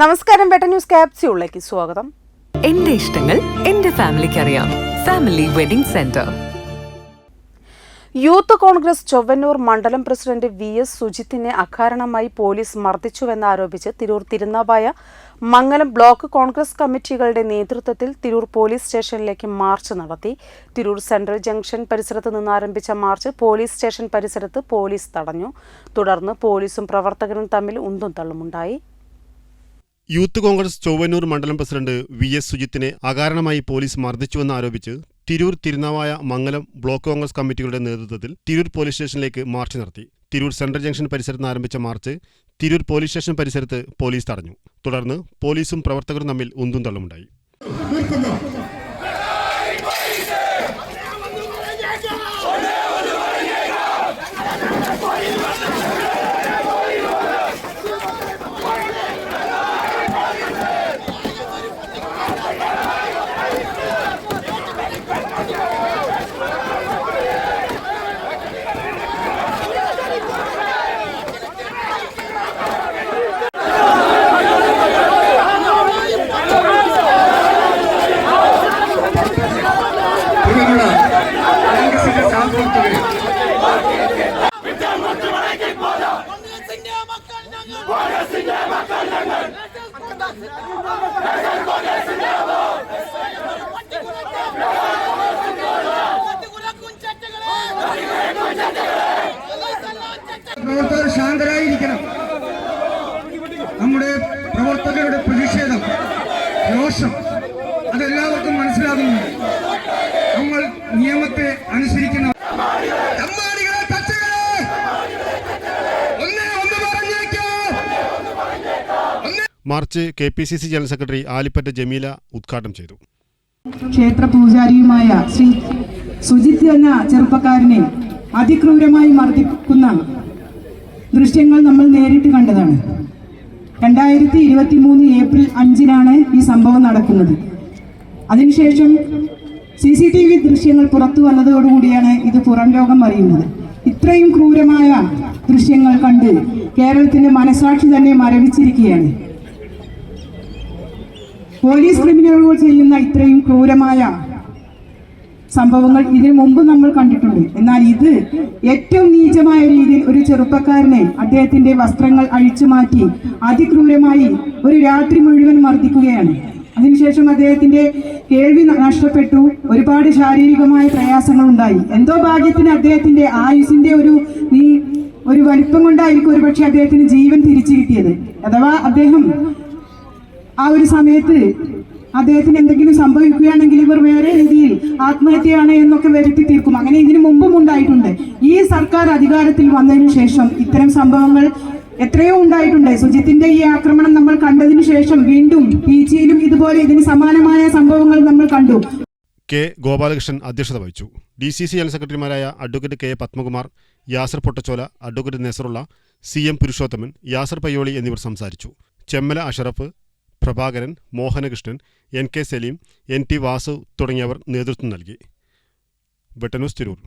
നമസ്കാരം better news ക്യാപ്സ്യൂളിലേക്ക് സ്വാഗതം. എന്റെ ഇഷ്ടങ്ങൾ എന്റെ ഫാമിലിക്ക് അറിയാം family wedding centre. Youth Congress Chowwannur മണ്ഡലം പ്രസിഡന്റ് വി എസ് സുജിത്തിനെ അകാരണമായി പോലീസ് മർദ്ദിച്ചുവെന്നാരോപിച്ച് തിരൂർ തിരുനാവായ മംഗലം ബ്ലോക്ക് കോൺഗ്രസ് കമ്മിറ്റികളുടെ നേതൃത്വത്തിൽ തിരൂർ പോലീസ് സ്റ്റേഷനിലേക്ക് മാർച്ച് നടത്തി. തിരൂർ സെൻട്രൽ ജംഗ്ഷൻ പരിസരത്ത് നിന്ന് ആരംഭിച്ച മാർച്ച് പോലീസ് സ്റ്റേഷൻ പരിസരത്ത് പോലീസ് തടഞ്ഞു. തുടർന്ന് പോലീസും പ്രവർത്തകരും തമ്മിൽ ഉന്തും തള്ളുമുണ്ടായി. യൂത്ത് കോൺഗ്രസ് ചൊവ്വന്നൂർ മണ്ഡലം പ്രസിഡന്റ് വി എസ് സുജിത്തിനെ അകാരണമായി പോലീസ് മർദ്ദിച്ചുവെന്ന് ആരോപിച്ച് തിരൂർ തിരുനാവായ മംഗലം ബ്ലോക്ക് കോൺഗ്രസ് കമ്മിറ്റികളുടെ നേതൃത്വത്തിൽ തിരൂർ പോലീസ് സ്റ്റേഷനിലേക്ക് മാർച്ച് നടത്തി. തിരൂർ സെൻട്രൽ ജംഗ്ഷൻ പരിസരത്ത് നിന്ന് ആരംഭിച്ച മാർച്ച് തിരൂർ പോലീസ് സ്റ്റേഷൻ പരിസരത്ത് പോലീസ് തടഞ്ഞു. തുടർന്ന് പോലീസും പ്രവർത്തകരും തമ്മിൽ ഉന്തും തള്ളുമുണ്ടായി. ശാന്തരായിരിക്കണം. നമ്മുടെ പ്രവർത്തകരുടെ പ്രതിഷേധം രോഷം march K P C C general secretary Alippatta Jameela ഉദ്ഘാടനം ചെയ്തു. ക്ഷേത്ര പൂജാരിയുമായ ശ്രീ സുജിത് എന്ന ചെറുപ്പക്കാരനെ അതിക്രൂരമായി മർദ്ദിക്കുന്ന ദൃശ്യങ്ങൾ നമ്മൾ നേരിട്ട് കണ്ടതാണ്. രണ്ടായിരത്തി ഇരുപത്തി മൂന്ന് ഏപ്രിൽ അഞ്ചിനാണ് ഈ സംഭവം നടക്കുന്നത്. അതിനുശേഷം സി സി ടി വി ദൃശ്യങ്ങൾ പുറത്തു വന്നതോടുകൂടിയാണ് ഇത് പുറം ലോകം അറിയുന്നത്. ഇത്രയും ക്രൂരമായ ദൃശ്യങ്ങൾ കണ്ട് കേരളത്തിന്റെ മനസാക്ഷി തന്നെ മരവിച്ചിരിക്കുകയാണ്. പോലീസ് ക്രിമിനലുകൾ ചെയ്യുന്ന ഇത്രയും ക്രൂരമായ സംഭവങ്ങൾ ഇതിനു മുമ്പ് നമ്മൾ കണ്ടിട്ടുണ്ട്. എന്നാൽ ഇത് ഏറ്റവും നീചമായ രീതിയിൽ ഒരു ചെറുപ്പക്കാരനെ അദ്ദേഹത്തിന്റെ വസ്ത്രങ്ങൾ അഴിച്ചു മാറ്റി അതിക്രൂരമായി ഒരു രാത്രി മുഴുവൻ മർദ്ദിക്കുകയാണ്. അതിനുശേഷം അദ്ദേഹത്തിന്റെ കേൾവി നഷ്ടപ്പെട്ടു. ഒരുപാട് ശാരീരികമായ പ്രയാസങ്ങൾ ഉണ്ടായി എന്തോ ഭാഗ്യത്തിന് അദ്ദേഹത്തിന്റെ ആയുസിന്റെ ഒരു നീ ഒരു വലിപ്പം കൊണ്ടായിരിക്കും ഒരുപക്ഷെ അദ്ദേഹത്തിന് ജീവൻ തിരിച്ചു കിട്ടിയത്. അഥവാ അദ്ദേഹം ആ ഒരു സമയത്ത് അദ്ദേഹത്തിന് എന്തെങ്കിലും സംഭവിക്കുകയാണെങ്കിൽ ഇവർ വേറെ രീതിയിൽ ആത്മഹത്യയാണ് എന്നൊക്കെ വരുത്തി തീർക്കും. അങ്ങനെ ഇതിനു മുമ്പും ഉണ്ടായിട്ടുണ്ട്. ഈ സർക്കാർ അധികാരത്തിൽ വന്നതിന് ശേഷം ഇത്തരം സംഭവങ്ങൾ എത്രയോ ഉണ്ടായിട്ടുണ്ട്. സുജിത്തിന്റെ ഈ ആക്രമണം നമ്മൾ കണ്ടതിനു ശേഷം വീണ്ടും പി ജിയിലും ഇതുപോലെ ഇതിന് സമാനമായ സംഭവങ്ങൾ നമ്മൾ കണ്ടു. കെ ഗോപാലകൃഷ്ണൻ അധ്യക്ഷത വഹിച്ചു. ഡി സി സി ജനറൽ സെക്രട്ടറിമാരായ advocate K Padmakumar Yasar Pottachola advocate Nesarulla C M Purushothaman Yasar Payyoli എന്നിവർ സംസാരിച്ചു. Chemmala Ashraf Prabhakaran Mohanakrishnan N K Saleem N T Vasu തുടങ്ങിയവർ നേതൃത്വം നൽകി. വെട്ടന്യൂസ് തിരൂർ.